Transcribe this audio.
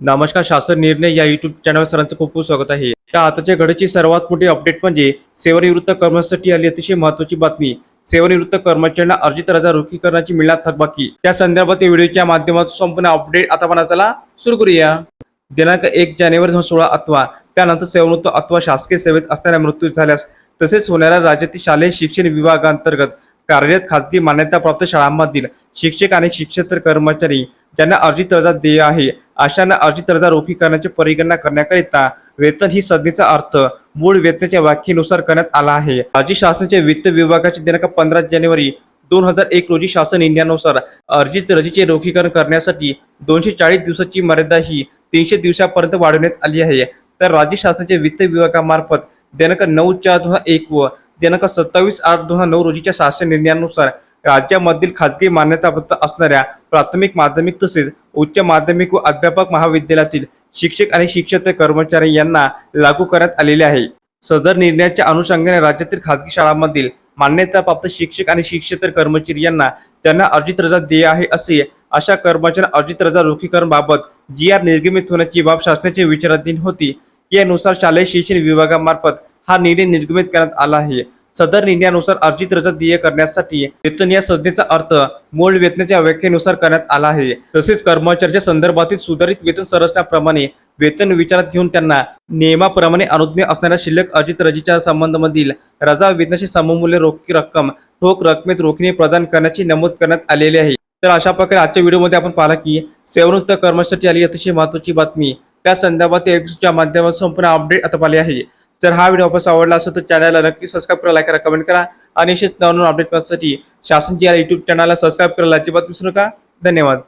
नमस्कार शासन निर्णय या युट्यूब चॅनल सरांचं खूप खूप स्वागत आहे. त्या आताच्या घडीची सर्वात मोठी अपडेट म्हणजे सेवानिवृत्त कर्मचाऱ्यांसाठी आली. अतिशय महत्वाची बातमी सेवानिवृत्त कर्मचाऱ्यांना अर्जित रजा रोखी करण्याची मिळणार थकबाकी. त्या संदर्भात या व्हिडिओच्या माध्यमातून संपूर्ण अपडेट आता पण चला सुरू करूया. दिनांक एक जानेवारी दोन सोळा अथवा त्यानंतर सेवानिवृत्त अथवा शासकीय सेवेत असताना मृत्यू झाल्यास तसेच होणाऱ्या राज्यातील शालेय शिक्षण विभागांतर्गत कार्यरत खाजगी मान्यताप्राप्त शाळांमधील शिक्षक आणि शिक्षेतर कर्मचारी ज्यांना अर्जित रजा देय आहे अशांना अर्जित रजा रोखी करण्याची परिगणना करण्याकरिता वेतन ही संज्ञेचा अर्थ. मूळ वेतनाच्या व्याख्येनुसार करण्यात आला आहे. राज्य शासनाच्या वित्त विभागाचे दिनांक पंधरा जानेवारी दोन हजार एक रोजी शासन निर्णयानुसार अर्जित रजेचे रोखीकरण करण्यासाठी दोनशे चाळीस दिवसाची मर्यादा ही तीनशे दिवसापर्यंत वाढवण्यात आली आहे. तर राज्य शासनाच्या वित्त विभागामार्फत दिनांक नऊ चार दोन हजार एक व दिनांक सत्तावीस आठ दोन हजार नऊ रोजीच्या शासन निर्णयानुसार राज्यामधील खाजगी मान्यताप्राप्त असणाऱ्या प्राथमिक माध्यमिक तसेच उच्च माध्यमिक व अध्यापक महाविद्यालयातील शिक्षक आणि शिक्षक कर्मचारी यांना लागू करण्यात आलेले आहे. सदर निर्णयाच्या अनुषंगाने राज्यातील खाजगी शाळांमधील मान्यताप्राप्त शिक्षक आणि शिक्षक कर्मचारी यांना त्यांना अर्जित रजा देय आहे असे अशा कर्मचाऱ्यांना अर्जित रजा रोखीकरण बाबत जी आर निर्गमित होण्याची बाब शासनाची विचाराधीन होती. यानुसार शालेय शिक्षण विभागामार्फत हा निर्णय निर्गमित करण्यात आला आहे. सदर निर्णयानुसार अर्जित रजा देय करण्यासाठी वेतन या संज्ञेचा अर्थ मूळ वेतनाच्या व्याख्येनुसार करण्यात आला आहे. तसेच कर्मचाऱ्याच्या संदर्भातील सुधारित वेतन संरचनाप्रमाणे वेतन विचारात घेऊन त्यांना नियमाप्रमाणे अनुज्ञ असणाऱ्या शिल्लक अर्जित रजेच्या संबंधामधील रजा वेतनाची सममूल्य रोखी रक्कम ठोक रकमेत रोखीने प्रदान करण्याची नमूद करण्यात आलेली आहे. तर अशा प्रकारे आजच्या व्हिडिओमध्ये आपण पाहिला की सेवानिवृत्त कर्मचारी आली अतिशय महत्वाची बातमी. त्या संदर्भात एपिसोडच्या माध्यमातून संपूर्ण अपडेट आता पाहिले आहे. जर हा व्हिडिओ आपल्याला आवडला असेल तर चॅनलला नक्की सबस्क्राईब करा लाईक करा कमेंट करा. आणि असेच नवनवीन अपडेट करण्यासाठी शासन या युट्यूब चॅनलला सबस्क्राईब करायला अजिबात विसरू नका. धन्यवाद.